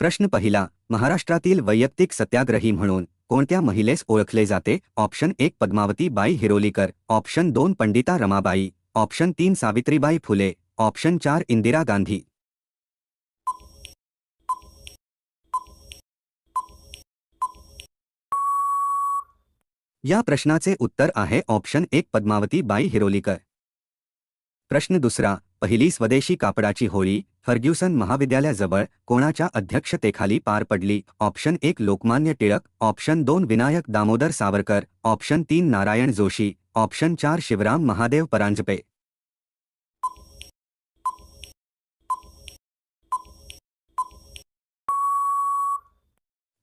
प्रश्न पहिला, महाराष्ट्रातील वैयक्तिक सत्याग्रही म्हणून कोणत्या महिलेस ओळखले जाते? ऑप्शन एक, पद्मावती बाई हिरोलीकर. ऑप्शन दोन, पंडिता रमाबाई. ऑप्शन तीन, सावित्रीबाई फुले. ऑप्शन चार, इंदिरा गांधी. या प्रश्नाचे उत्तर आहे, ऑप्शन एक, पद्मावती बाई हिरोलीकर. प्रश्न दुसरा, पहिली स्वदेशी कापडाची होळी फर्ग्युसन महाविद्यालयाजवळ कोणाच्या अध्यक्षतेखाली पार पडली? ऑप्शन एक लोकमान्य टिळक ऑप्शन दोन विनायक दामोदर सावरकर ऑप्शन तीन नारायण जोशी ऑप्शन चार शिवराम महादेव परांजपे.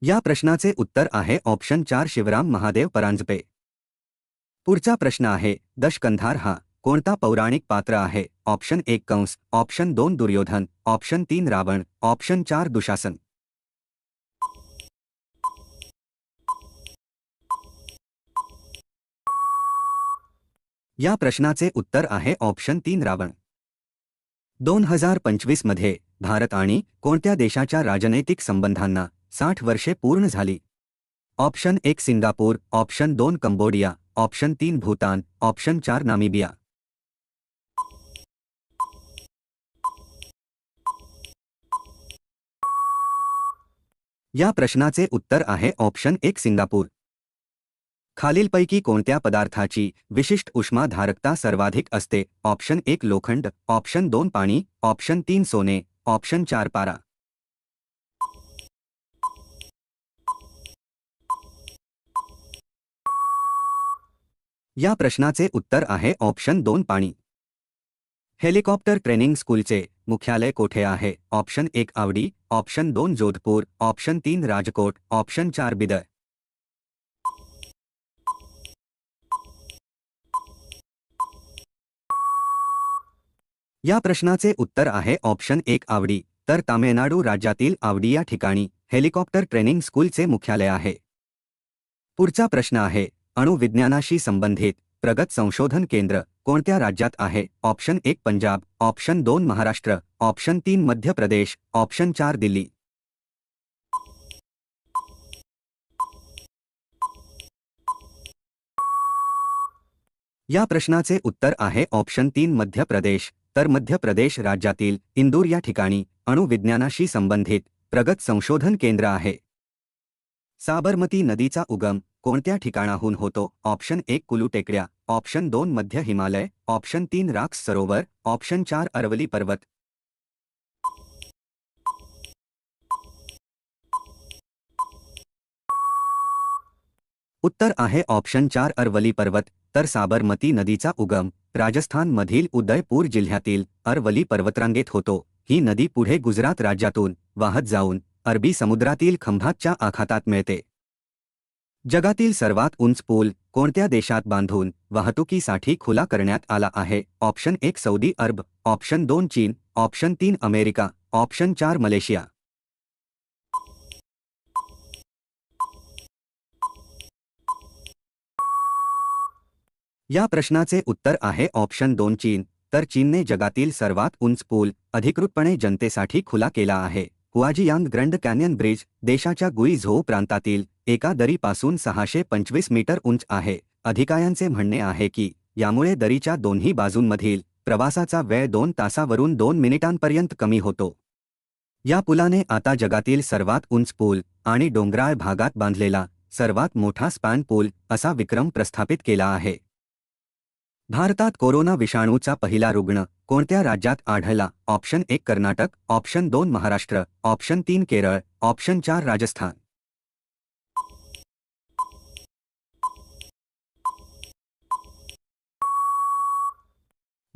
या प्रश्नाचे उत्तर आहे ऑप्शन चार शिवराम महादेव परांजपे. पुढचा प्रश्न आहे दशकंधार हा. कोणता पौराणिक पात्र आहे? ऑप्शन एक कंस ऑप्शन दोन दुर्योधन ऑप्शन तीन रावण ऑप्शन चार दुशासन. या प्रश्नाचे उत्तर आहे ऑप्शन तीन रावण. दोन हजार पंचवीसमध्ये भारत आणि कोणत्या देशाच्या राजनैतिक संबंधांना साठ वर्षे पूर्ण झाली? ऑप्शन एक सिंगापूर ऑप्शन दोन कंबोडिया ऑप्शन तीन भूतान ऑप्शन चार नामिबिया. या प्रश्नाचे उत्तर आहे ऑप्शन एक सिंगापूर. खालीलपैकी कोणत्या पदार्थाची विशिष्ट उष्माधारकता सर्वाधिक असते? ऑप्शन एक लोखंड, ऑप्शन दोन पाणी, ऑप्शन तीन सोने, ऑप्शन चार पारा. या प्रश्नाचे उत्तर आहे ऑप्शन दोन पाणी. हेलिकॉप्टर ट्रेनिंग स्कूलचे मुख्यालय कोठे आहे? ऑप्शन एक आवडी ऑप्शन दोन जोधपूर ऑप्शन तीन राजकोट ऑप्शन चार बिदर. या प्रश्नाचे उत्तर आहे ऑप्शन एक आवडी तर तामिळनाडू राज्यातील आवडी या ठिकाणी हेलिकॉप्टर ट्रेनिंग स्कूलचे मुख्यालय आहे. पुढचा प्रश्न आहे अणुविज्ञानाशी संबंधित प्रगत संशोधन केंद्र कोणत्या राज्यात आहे? ऑप्शन एक पंजाब ऑप्शन दोन महाराष्ट्र ऑप्शन तीन मध्य प्रदेश ऑप्शन चार दिल्ली. या प्रश्नाचे उत्तर आहे ऑप्शन तीन मध्य प्रदेश. तर मध्य प्रदेश राज्यातील इंदूर या ठिकाणी अणुविज्ञानाशी संबंधित प्रगत संशोधन केंद्र आहे. साबरमती नदीचा उगम कोणत्या ठिकाणाहून होतो? ऑप्शन एक कुलू टेकड्या. ऑप्शन दोन मध्य हिमालय. ऑप्शन तीन राक्स सरोवर. ऑप्शन चार अरवली पर्वत. उत्तर आहे ऑप्शन चार अरवली पर्वत. तर साबरमती नदीचा उगम. राजस्थानमधील उदयपूर जिल्ह्यातील अरवली पर्वतरांगेत होतो. ही नदी पुढे गुजरात राज्यातून वाहत जाऊन अरबी समुद्रातील खंभातच्या आखातात मिळते. जगातील सर्वात उंच पूल कोणत्या देशात बांधून वाहतुकीसाठी खुला करण्यात आला आहे? ऑप्शन एक सौदी अरब, ऑप्शन दोन चीन, ऑप्शन तीन अमेरिका, ऑप्शन चार मलेशिया. या प्रश्नाचे उत्तर आहे ऑप्शन दोन चीन. तर चीनने जगातील सर्वात उंच पूल अधिकृतपणे जनतेसाठी खुला केला आहे. हुआजियांग ग्रँड कॅनियन ब्रिज देशाच्या गुई झोऊ प्रांतातील एका दरीपासून सहाशे पंचवीस मीटर उंच आहे. अधिकाऱ्यांचे म्हणणे आहे की यामुळे दरीच्या दोन्ही बाजूंमधील प्रवासाचा वेळ दोन तासावरून दोन मिनिटांपर्यंत कमी होतो. या पुलाने आता जगातील सर्वात उंच पूल आणि डोंगराळ भागात बांधलेला सर्वात मोठा स्पॅन पूल असा विक्रम प्रस्थापित केला आहे. भारतात कोरोना विषाणूचा पहिला रुग्ण कोणत्या राज्यात आढळला? ऑप्शन एक कर्नाटक ऑप्शन दोन महाराष्ट्र ऑप्शन तीन केरळ ऑप्शन चार राजस्थान.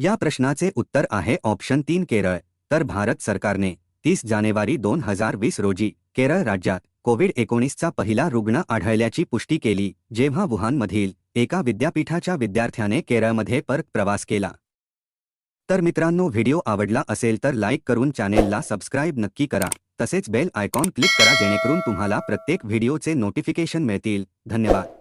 या प्रश्नाचे उत्तर आहे ऑप्शन तीन केरळ. तर भारत सरकारने तीस जानेवारी दोन हजार वीस रोजी केरळ राज्यात कोविड एकोणीसचा पहिला रुग्ण आढळल्याची पुष्टी केली जेव्हा वुहानमधील एका विद्यापीठाच्या विद्यार्थ्याने केरळमध्ये परत प्रवास केला. तर मित्रांनो व्हिडिओ आवडला असेल तर लाईक करून चॅनेलला सबस्क्राईब नक्की करा. तसेच बेल आयकॉन क्लिक करा जेणेकरून तुम्हाला प्रत्येक व्हिडिओचे नोटिफिकेशन मिळतील. धन्यवाद.